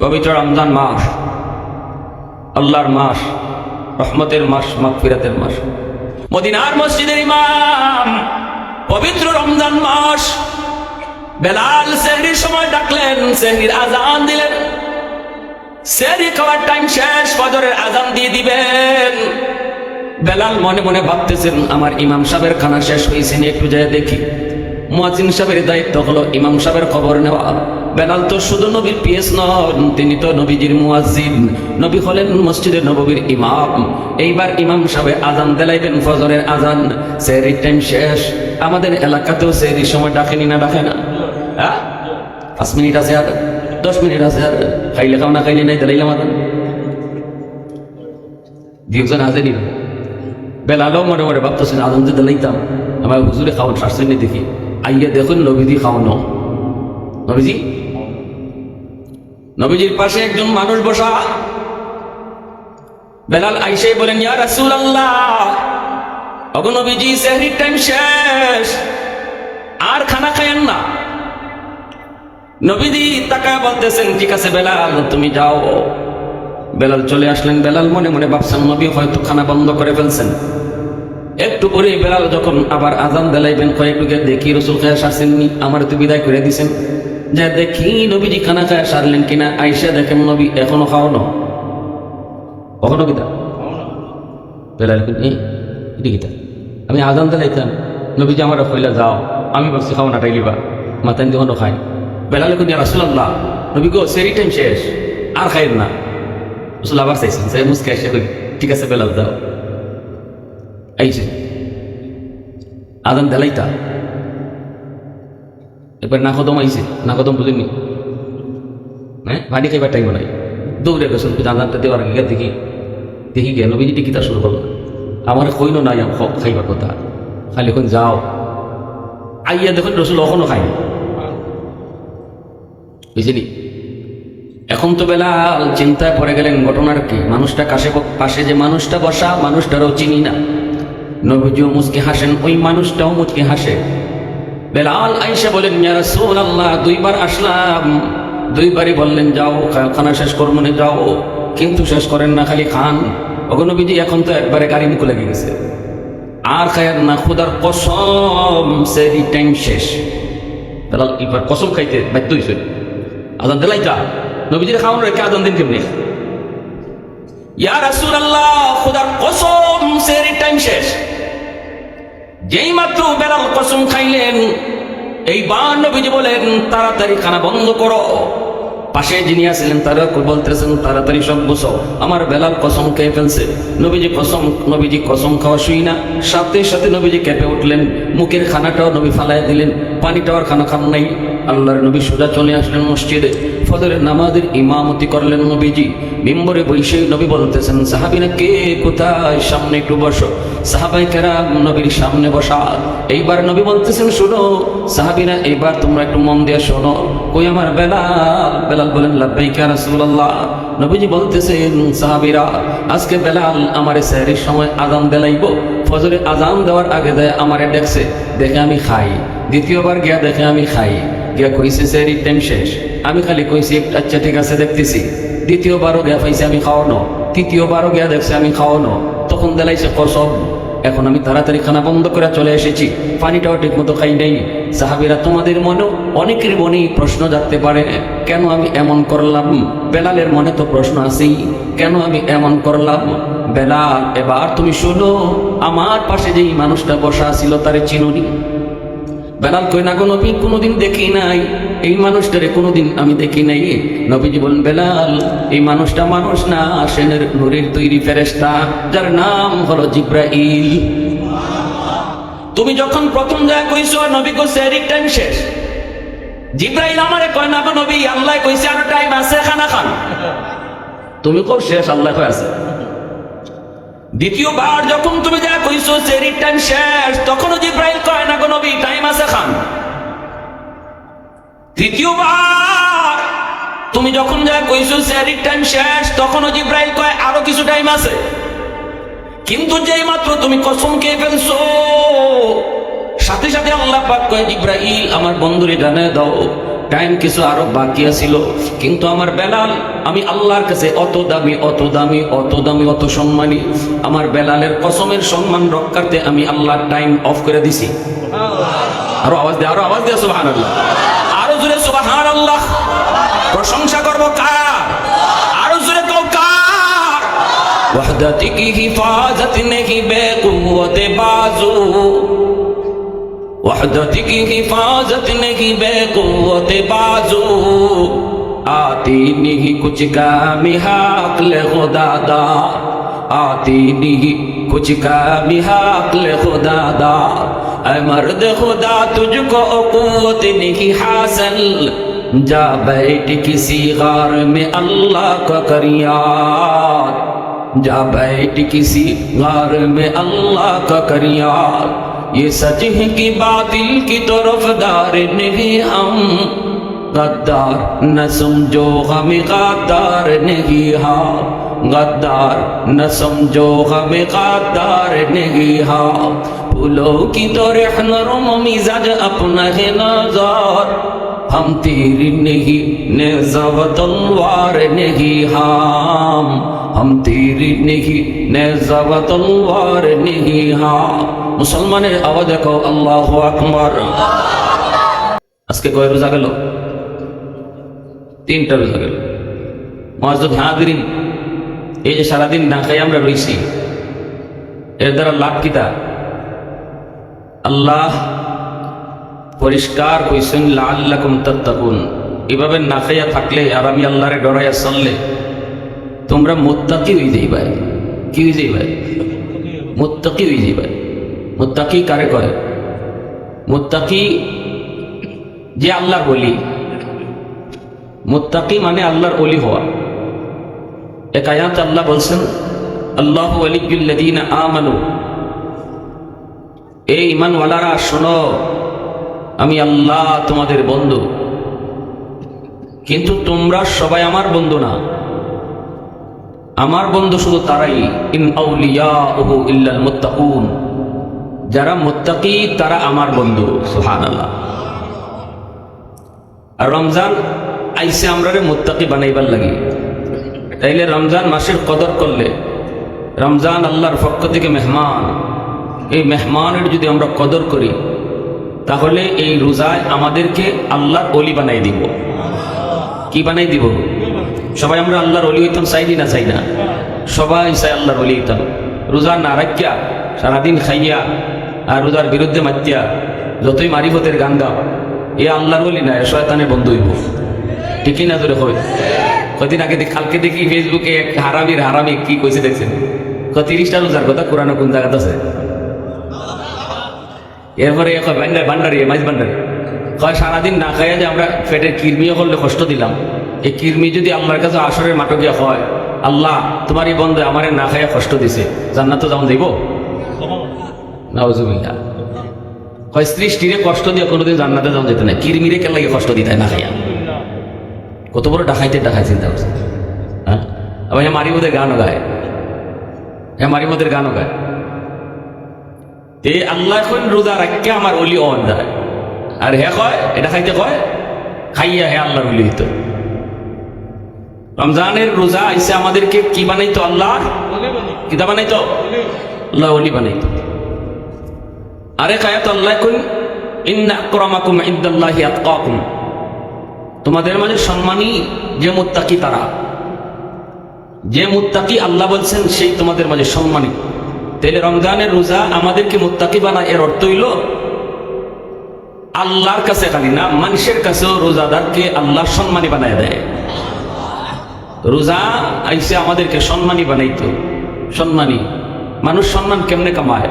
পবিত্র রমজান মাস, আল্লাহর মাস, রহমতের মাস, মাগফিরাতের মাস। মদিনার মসজিদের ইমাম পবিত্র রমজান মাস, বেলাল সেহরির সময় ডাকলেন সেহরির আজান দিলেন। সেহরি খাওয়ার টাইম শেষ, ফজরের আজান দিয়ে দিবেন। বেলাল মনে মনে ভাবতেছেন, আমার ইমাম সাহেবের খানা শেষ হয়েছে একটু যায় দেখি। মুয়াজিন সাহেবের দায়িত্ব হলো ইমাম সাহেবের খবর নেওয়া। বেলাল তো শুধু নবীর পিএস নন, তিনি তো নবীজির মুয়াজ্জিন। নবী হলেন মসজিদের নববীর ইমাম। এইবার ইমাম সাহেব আজান দেলাইবেন, ফজরের আজান সেহরির টাইম শেষ। আমাদের এলাকাতেও সেহরির সময় ডাকেনি না ডাকে না? হ্যাঁ? পাঁচ মিনিট আছে আর? দশ মিনিট আছে আর? খাইলে খাও না খাইলে নাই দিলাইলাম আজান দিওজন হাজে নিল বেলালও মনে মনে ভাবতেছেন আজান যে দিলাইতাম। আমার হুজুরে খাওয়ান শাসনি দেখি। আইয়া দেখুন নবীজি খাওয়ানো। নবীজি? নবীজির পাশে একজন মানুষ বসা। বেলাল আইসে বলেন, ইয়া রাসূল আল্লাহ নবীজি, সেহরির টাইম শেষ। আর খানা খায়েন না। নবীজি তাকায় বলতেছেন, ঠিক আছে বেলাল, তুমি যাও। বেলাল চলে আসলেন। বেলাল মনে মনে ভাবছেন, নবী হয়তো খানা বন্ধ করে ফেলছেন। একটু পরে বেলাল যখন আবার আজান দেলাইবেন কয়েকটু গিয়ে দেখি, রসুল খায় সারছেননি আমার তো বিদায় করে দিছেন। যে দেখি নবীজি খানা খায় সারলেন কিনা আইসা দেখে নবী এখনও খাওয়ানো। কখনো কিতা বেলাল আমি আজান দেলাইতাম, নবীজি আমার কইলা, যাও, আমি ভাবছি খাও না টাইলিবা মাতান দিয়ে খাই বেলাল কোন রাসুল্লাহ নবী গো, সেরি টাইম শেষ, আর খাইন না। রসুল আবার চাইছেন সে মুসকে এসে ঠিক আছে, বেলাল দাও আইছে। আদান দেলাইতা। এবার না কদম আইছে না কদম বুঝিনি। হ্যাঁ ভাড়ি খাইবার টাইম নাই। দৌড়ে গেছেন আদানটা দেওয়ার আগে দেখি দেখি গেল বিজি কিতা শুরু করল। আমার কইন নাই খাইবার কথা। খালি এখন যাও। আইয়া দেখুন, রসুল এখনও খায়নি বুঝলি? এখন তো বেলা চিন্তায় পড়ে গেলেন ঘটনার কি? মানুষটা কাছে পাশে যে মানুষটা বসা, মানুষটারও চিনি না। নবীজিও মুচকে হাসেন, ওই মানুষটাও মুচকে হাসে। বেলাল আইসা বলেন রাসূলুল্লাহ, দুইবার আসলাম। দুইবারই বললেন, যাও খানা শেষ করব না, যাও। কিন্তু শেষ করেন না, খালি খান। অগনবীজি এখন তো একবারে গাড়ি মুখে লেগে গেছে। আর খায়ার না, খুদার কসম সেরি টাইম শেষ। বেলাল এবার কসম খাইতে বাধ্য হয়েছে আজান দিলাইতা নবীজির খাওয়ানো রেখে আজান দিন কেমনি? ইয়া রাসূলুল্লাহ, খুদার কসম সেরি টাইম শেষ। যেই মাত্র বেলাল কসম খাইলেন, এই বার নবীজি বলেন, তাড়াতাড়ি খানা বন্ধ করো। পাশে যিনি আছিলেন তারা বলতেছেন, তাড়াতাড়ি সব বসো আমার বেলাল কসম খেয়ে ফেলছে। নবীজি কসম নবীজি কসম খাওয়া শুই না। সাথে সাথে নবীজি কেঁপে উঠলেন। মুখের খানাটাও নবী ফালাই দিলেন। পানিটাও আর খানা খান নাই। আল্লাহর নবী সোজা চলে আসলেন মসজিদে। ফজরের নামাজের ইমামতি করলেন নবীজি। মিম্বরে বৈশে নবী বলতেছেন সাহাবিনা কে? কোথায়? সামনে একটু বসো। সাহাবাই কেরাম নবীর সামনে বসা। এইবার নবী বলতেছেন, শোনো সাহাবিনা এইবার তোমরা একটু মন দিয়ে শোনো। কই আমার বেলাল? বেলাল বলেন, লাব্বাইকা রাসূলুল্লাহ। নবীজি বলতেছেন, সাহাবিরা, আজকে বেলাল আমারে সেহরির সময় আজান দেলাইব। ফজরে আজান দেওয়ার আগে দেয় আমারে দেখছে দেখে আমি খাই। দ্বিতীয়বার গিয়া দেখে আমি খাই। গিয়া কইছে সেহরির টাইম শেষ। আমি খালি কইছি আচ্ছা ঠিক আছে, দেখতেছি। দ্বিতীয়বারও গিয়া পাইছে, আমি খাওয়ানো। তৃতীয়বারও গিয়া দেখছে, আমি খাওয়ানো। তখন দেলাইছে, কসম। এখন আমি তাড়াতাড়ি খানা বন্ধ করে চলে এসেছি। পানিটাও ঠিক মতো খাই নাই। সাহাবিরা তোমাদের মনেও অনেকের মনেই প্রশ্ন জানতে পারে, কেন আমি এমন করলাম? বেলালের মনে তো প্রশ্ন আসেই কেন আমি এমন করলাম? বেলাল, এবার তুমি শোনো, আমার পাশে যেই মানুষটা বসা ছিল তারে চিনুনি। বেলাল কই না গো নবী, কোনোদিন দেখি নাই। এই মানুষটারে কোনোদিন আমি দেখি নাই। নবীজি বলেন, বেলাল, এই মানুষটা মানুষ না, সেনের নুরের তৈরি ফেরেশতা, যার নাম হলো জিব্রাইল। তুমি যখন প্রথম যা কইছো নবী কো সেরিক টাইম শেষ। জিব্রাইল আমারে কয় না গো নবী, আল্লাহ কইছে, আর টাইম আছে, খানা খান। তুমি কো শেষ, আল্লাহ কয় আছে। দ্বিতীয়বার যখন তুমি যা কইছো সেরির টাইম শেষ। তখনও জিব্রাইল কয়, না গো নবী টাইম আছে খান। তৃতীয়বার তুমি যখন যা কইছো সেরির টাইম শেষ। তখনও জিব্রাইল কয়, আরও কিছু টাইম আছে। কিন্তু যেই মাত্র তুমি কসম খেয়ে ফেলছো, সাথে সাথে আল্লাহ পাক কয়, জিব্রাইল, আমার বন্ধুরে জানায় দাও টাইম কিছু আরও বাকি আছিল, কিন্তু আমার বেলাল, আমি আল্লাহর কাছে অত দামি অত দামি অত দামি, অত সম্মানী। আমার বেলালের কসমের সম্মান রক্ষার্থে আমি আল্লাহর টাইম অফ করে দিছি। আরও আওয়াজ দিয়ে আরও আওয়াজ দিয়ে সুবাহান আল্লাহ আরও জুড়ে সুবাহান আল্লাহ প্রশংসা করব কার? আরও জুড়ে কও কার? ওয়াহদাতি কি নেহি বেকুওয়াতে বাজু। وحدت کی حفاظت نہیں بے قوت بازو۔ آتی نہیں کچھ کام لے خدا دا۔ آتی نہیں کچھ کام لے خدا دا۔ اے مرد خدا، تجھ کو قوت نہیں حاصل۔ جا بیٹھ کسی غار میں اللہ کا کریات جا بیٹھ کسی غار میں اللہ کا کریات یہ سچ ہے کہ باطل کی طرف دار نہیں ہم غدار نہ سمجھو غم غدار نہیں ہاں غدار نہ سمجھو غم غدار نہیں ہاں پھولوں کی طرح نرم مزاج اپنا ہے نظار ہم تیر نہیں نیزہ و تلوار نہیں ہاں हम तीर नहीं नेज़ा तलवार नहीं हाँ মুসলমানের আওয়াজ দেখো আল্লাহ আকবর আজকে কয় রোজা গেল তিনটা রোজা গেল মহাজুদ হাদিরিন এই যে সারাদিন না খাই আমরা রইছি এর দ্বারা লাভ কিতা আল্লাহ পরিষ্কার কইছেন লাল্লাকুম তাত্তাকুন এভাবে না খাইয়া থাকলে আর আমি আল্লাহরে ডরাইয়া চললে তোমরা মোত্তাকি হয়ে যাইবাই কি হয়ে যাইবাই মোত্তাকি হয়ে যাইবাই মোত্তাকি কারে কয়? মোত্তাকি যে আল্লাহর বলি মোত্তাকি মানে আল্লাহর অলি হওয়া। এক আয়াত আল্লাহ বলছেন, আল্লাহ আলিকুল্লাদিন আমানু। এই ইমানওয়ালারা শোনো, আমি আল্লাহ তোমাদের বন্ধু। কিন্তু তোমরা সবাই আমার বন্ধু না। আমার বন্ধু শুধু তারাই, ইন আউলিয়া ইল্লাল মুত্তাকুন যারা মুত্তাকি, তারা আমার বন্ধু সুহান আল্লাহ আর রমজান আইসে আমরা রে মুত্তাকি বানাইবার লাগি। তাইলে রমজান মাসের কদর করলে রমজান আল্লাহর পক্ষ থেকে মেহমান, এই মেহমানের যদি আমরা কদর করি, তাহলে এই রোজায় আমাদেরকে আল্লাহর অলি বানাই দিব। কি বানাই দিব? সবাই আমরা আল্লাহর অলি হইতাম চাইনি না চাই না। সবাই চাই আল্লাহর অলি হইতাম। রোজা না রাখিয়া, সারাদিন খাইয়া আর রোজার বিরুদ্ধে মাতিয়া যতই মারিফতের গান গাও এ আল্লাহর অলি না, এ শয়তানের বন্ধু হইব। ঠিকই না ধরে হয় কদিন আগে কালকে দেখি ফেসবুকে এক হারামির হারামি কি কইছে দেখছেন? তিরিশটা রোজার কথা কোরআন কোন জায়গাতে আছে? এরপরে ভান্ডার মাছ ভান্ডারি কয়, সারাদিন না খাইয়া যে আমরা পেটের কিরমিও করলে কষ্ট দিলাম। এই কিরমি যদি আল্লাহর কাছে আসরের মাঠে গিয়া হয়, আল্লাহ তোমার এই বন্ধু আমারে না খাইয়া কষ্ট দিছে। জান্নাত যেমন দিব? নাওজুবিল্লাহ হয় স্ত্রী স্ত্রীরে কষ্ট দিয়ে কোনোদিন জান্নাতে যেমন যেতে না কিরমিরে কেন লাগে কষ্ট দিতে না খাইয়া। কত বড় ডাকাইতে ডাকাই চিন্তা করছে। হ্যাঁ? আবার হ্যাঁ মারি মধ্যে গানও গায়। হ্যাঁ মারি মধ্যে গানও গায়। তে আল্লাহ এখন রোজা রাখকে আমার অলি অন যায়। আর হে কয়, এটা খাইতে কয়? খাইয়া হে আল্লাহর অলি হইতো রমজানের রোজা আইসে আমাদেরকে কি বানাইতো আল্লাহ কিতা বানাইতো? আল্লাহ অলি বানাইতো। আরে খায়াত আল্লাহ কোন ইন্না আকরামাকুম ইনদাল্লাহি আতকাকুম। তোমাদের মাঝে সম্মানী যে মুত্তাকি তারা, যে মুত্তাকি আল্লাহ বলছেন, সেই তোমাদের মাঝে সম্মানী। তাহলে রমজানের রোজা আমাদেরকে মুত্তাকি বানায়, এর অর্থ হইল আল্লাহর কাছে খালি না, মানুষের কাছেও রোজাদারকে আল্লাহ সম্মানী বানায় দেয়। রোজা আইসে আমাদেরকে সম্মানী বানাইতো। সম্মানী। মানুষ সম্মান কেমনে কামায়?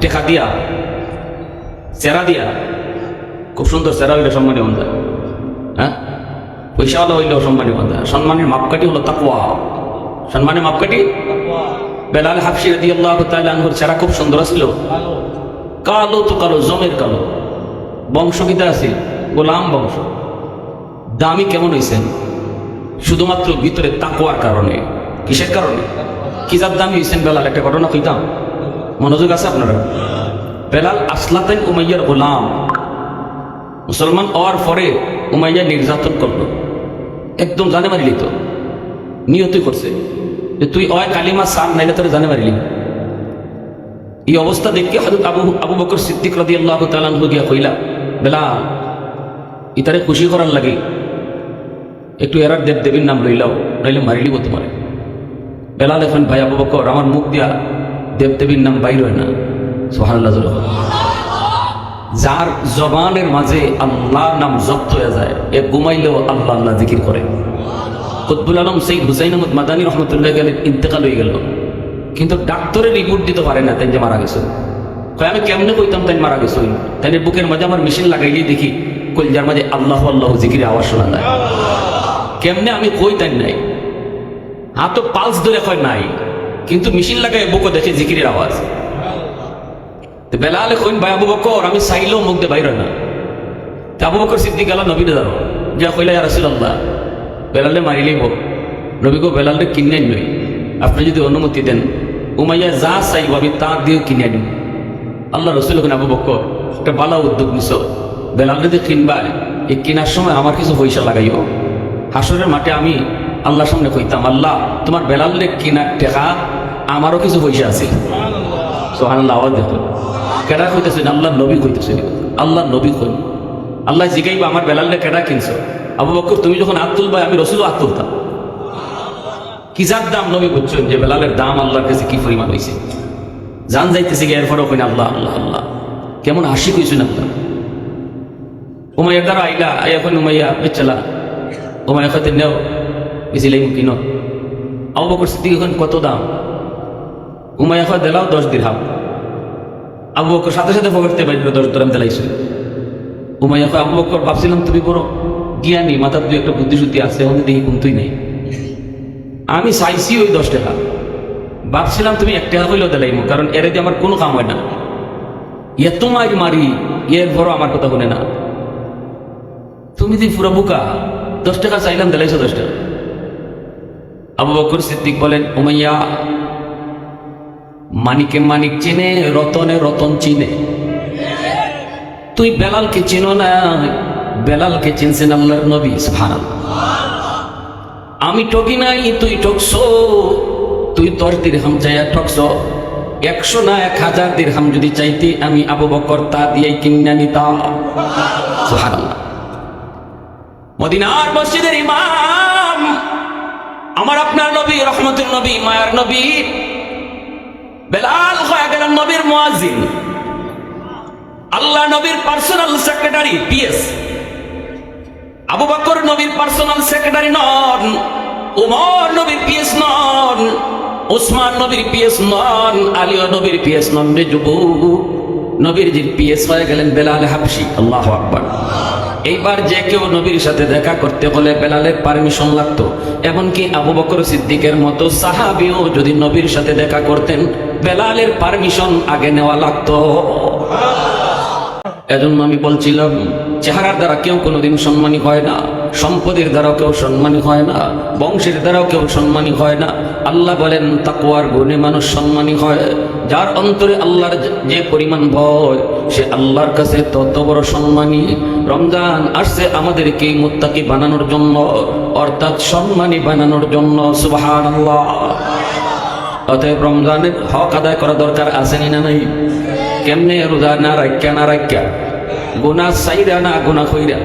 টেকা দিয়া। চেরা দিয়া। খুব সুন্দর চেরা হইলে সম্মানী যায় হ্যাঁ? পয়সাওয়ালা হইলেও সম্মানী যায় সম্মানের মাপকাঠি হলো তাকুয়া সম্মানের মাপকাঠি? বেলাল হাফসি রাদি আল্লাহ তালুর চেরা খুব সুন্দর ছিল কালো তো কালো, জমের কালো। বংশ কিতা আছে। গোলাম বংশ। দামি কেমন হয়েছেন শুধুমাত্র ভিতরে তাকুয়ার কারণে। কিসের কারণে? কিজার দামি হয়েছেন বেলাল? একটা ঘটনা কইতাম। মনোযোগ আছে আপনারা? বেলাল আসলাতেন উমাইয়ার গোলাম। মুসলমান হওয়ার পরে উমাইয়া নির্যাতন করল। একদম জানে মারিলি তো। নিয়তই করছে। যে তুই অয় কালিমা সার নাইলে তোর জানে মারিলি। এই অবস্থা দেখে হয়তো আবু আবু বকর সিদ্দিক রাদি আল্লাহ তালান গিয়া কইলা বেলা ইতারে খুশি করার লাগে একটু এরার দেব দেবীর নাম লইলাও, নইলে মারিলিব তোমারে বেলাল এখন ভাই আবু বকর, আমার মুখ দিয়া দেব দেবীর নাম বাইর হয় না। সোহানাল্লাহ যার জবানের মাঝে আল্লাহ নাম জব্দ হয়ে যায়, এ ঘুমাইলেও আল্লাহ আল্লাহ জিকির করে। কুতবুল আলম সেই হুসাইন আহমদ মাদানী রহমতুল্লাহ গেলেন ইন্তেকাল হয়ে গেল। কিন্তু ডাক্তারের রিপোর্ট দিতে পারে না, তাই যে মারা গেছে। কয়, আমি কেমনে কইতাম তাই মারা গেছে? তাই বুকের মাঝে আমার মেশিন লাগাইলে দেখি, কলজার মাঝে আল্লাহ আল্লাহ জিকির আওয়াজ শোনা যায়। কেমনে আমি কই তাই নাই? হাত পালস ধরে কয় নাই, কিন্তু মেশিন লাগাই বুকও দেখে জিকিরের আওয়াজ। বেলালে কইন, ভাই আবু বকর, আমি চাইলেও মুখ দে বাইর না। তা আবু বকর সিদ্দিক আল্লাহ নবী দাঁড়ো যা কইলা, ইয়া রাসূলুল্লাহ বেলালে মারিলেই হোক। নবীকে বেলালে কিনে নই আপনি যদি অনুমতি দেন, উমাইয়া যা চাইব আমি তা দিয়েও কিনে আনি আল্লাহ রসুল ওখানে আবু বকর, একটা বালা উদ্যোগ নিছ। বেলাল যদি কিনবা এই কেনার সময় আমার কিছু পয়সা লাগাইও। হাসরের মাঠে আমি আল্লাহর সামনে কইতাম, আল্লাহ, তোমার বেলালে কিনা টেকা? আমারও কিছু পয়সা আছে। সোহান আওয়াজ দেখো। কেডা কইতেছেন? আল্লাহ নবী কইতেছেন। আল্লাহ নবী কই? আল্লাহ জিগাইবা, আমার বেলাল কেডা কিনছো? আবু বকর, তুমি যখন হাত তুলবা আমি রসুলও হাত তুলতাম। কিসার দাম নবী বুঝছেন যে বেলালের দাম আল্লাহর কাছে কি পরিমাণ হয়েছে জান যাইতেছে গিয়ে এরপরও কইন, আল্লাহ আল্লাহ আল্লাহ। কেমন হাসি কইছেন আপনার? উমাইয়া দ্বারা আইলা এখন উমাইয়া, বেচালা উমাইয়া খাতে নেও বেশিলাই কিন। আবু বকর সিদ্দিক এখন কত দাম? উমাইয়া খা দিলাও দশ দিরহাম। আবু বকর সাথে সাথে পকেটতে বাইরে দশ দিরহাম দিলাইছে। উমাইয়া খা আবু বকর, ভাবছিলাম তুমি বড় জ্ঞানী, মাথার দুই একটা বুদ্ধিশুদ্ধি আছে আমাদের দেখি কুমতুই নেই। আমি চাইছি ওই দশ টাকা। ভাবছিলাম তুমি এক টাকা হইলেও দিলাইমু, কারণ এর দিয়ে আমার কোনো কাম হয় না। এত মার মারি, এর বড় আমার কথা শুনে না। তুমি যে পুরো বুকা দশ টাকা চাইলাম দিলাইছো দশ টাকা। আবু বকর সিদ্দিক বলেন, উমাইয়া, মানিকে মানিক চিনে, রতনে রতন চিনে। তুই বেলালকে চিনো না, বেলালকে চিনছেন আল্লাহর নবী, সুবহানাল্লাহ। আমি টকি নাই, তুই টকছো তুই দশ দিরহাম চাইয়া ঠকছ। একশো না এক হাজার দিরহাম যদি চাইতি, আমি আবু বকর তা দিয়ে কিনা নিতাম। মদিনার মসজিদের ইমাম। আমার আপনার নবী রহমতুল নবী, মায়ার নবী। বেলাল হয়ে গেলেন নবীর মুয়াজিন আল্লাহ নবীর personal secretary PS Abu Bakr নবীর পার্সোনাল সেক্রেটারি নন, উমর নবীর পিএস নন ওসমান নবীর পিএস নন, আলিও নবীর পিএস নন। রে যুবু নবীর যে পিএস হয়ে গেলেন বেলাল হাবশি আল্লাহ আকবার। এইবার যে কেউ নবীর সাথে দেখা করতে হলে বেলালের পারমিশন লাগতো। এমনকি আবু বকর সিদ্দিকের মতো সাহাবিও যদি নবীর সাথে দেখা করতেন, বেলালের পারমিশন আগে নেওয়া লাগতো। এজন্য আমি বলছিলাম, চেহারার দ্বারা কেউ কোনোদিন সম্মানী হয় না, সম্পদের দ্বারাও কেউ সম্মানী হয় না, বংশের দ্বারাও কেউ সম্মানী হয় না। আল্লাহ বলেন তাকুয়ার গুণে মানুষ সম্মানী হয়। যার অন্তরে আল্লাহর যে পরিমাণ ভয়, সে আল্লাহর কাছে তত বড় সম্মানী। রমজান আসছে আমাদেরকে মুত্তাকি বানানোর জন্য, অর্থাৎ সম্মানী বানানোর জন্য সুবাহান অতএব রমজানের হক আদায় করা দরকার আসেনি না নাই? কেমনে রোজা না রাখা না রাখা গুনা সাইরা না গুনা খইরা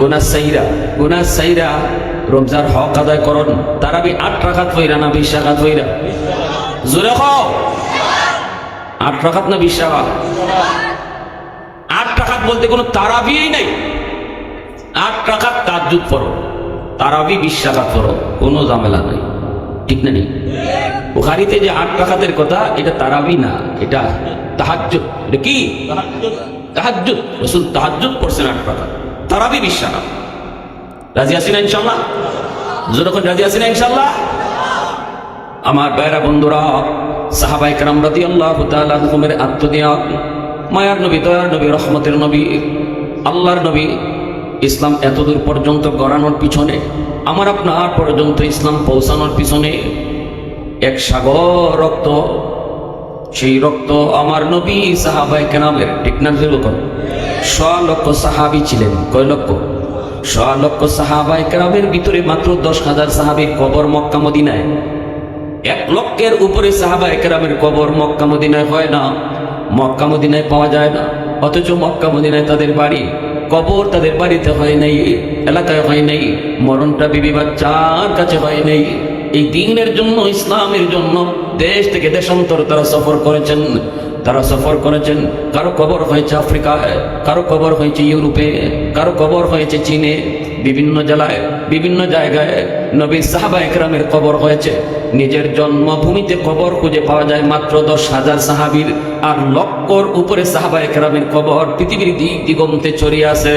গুনা সাইরা গুনা সাইরা রমজার হক আদায় করন। তারা বি আট রাখাত হইরা না বিশ রাখাত হইরা? জোরে খাও আট রাখাত না বিশ রাখাত? আট রাখাত বলতে কোনো তারাবিই নাই। আট রাখাত তাজ্জুদ পড়ো। তারাবি বিশ রাখাত পড়ো, কোনো ঝামেলা নাই। ঠিক না নেই? বুখারিতে যে আট রাখাতের কথা, এটা তারাবি না, এটা তাহাজ্জুদ। এটা কি? তাহাজ্জুদ। রসুল তাহাজ্জুদ পড়ছেন আট রাখাত। তারাবি বিশ রাখাত। রাজি আছি না ইনশাল্লাহ যখন রাজি আছি না ইনশাল্লাহ আমার বাইরা বন্ধুরা সাহাবাই কারাম রাতি আল্লাহ হুকুমের আত্মদিয়া, মায়ার নবী, দয়ার নবী, রহমতের নবী, আল্লাহর নবী, ইসলাম এতদূর পর্যন্ত গড়ানোর পিছনে, আমার আপনার পর্যন্ত ইসলাম পৌঁছানোর পিছনে এক সাগর রক্ত, সেই রক্ত আমার নবী সাহাবাই কেনামের ঠিক না শ লক্ষ সাহাবি ছিলেন, কয় লক্ষ? শ লক্ষ সাহাবা একরামের ভিতরে মাত্র দশ হাজার সাহাবির কবর মক্কা, মদিনায়। এক লক্ষের উপরে সাহাবা একরামের কবর মক্কা মদিনায় হয় না। মক্কা মদিনায় পাওয়া যায় না। অথচ মক্কা মদিনায় তাদের বাড়ি, কবর তাদের বাড়িতে হয় নাই, এলাকায় হয় নাই, মরণটা বিবি বাচ্চার কাছে হয় নাই। এই দিনের জন্য, ইসলামের জন্য দেশ থেকে দেশান্তর তারা সফর করেছেন। তারা সফর করেছেন। কারও কবর হয়েছে আফ্রিকায়, কারও কবর হয়েছে ইউরোপে, কারও কবর হয়েছে চীনে। বিভিন্ন জেলায়, বিভিন্ন জায়গায় নবী সাহাবা একরামের কবর হয়েছে। নিজের জন্মভূমিতে কবর খুঁজে পাওয়া যায় মাত্র দশ হাজার সাহাবির, আর লক্ষর উপরে সাহাবা একরামের কবর পৃথিবীর দিক দিগন্তে ছড়িয়ে আছে।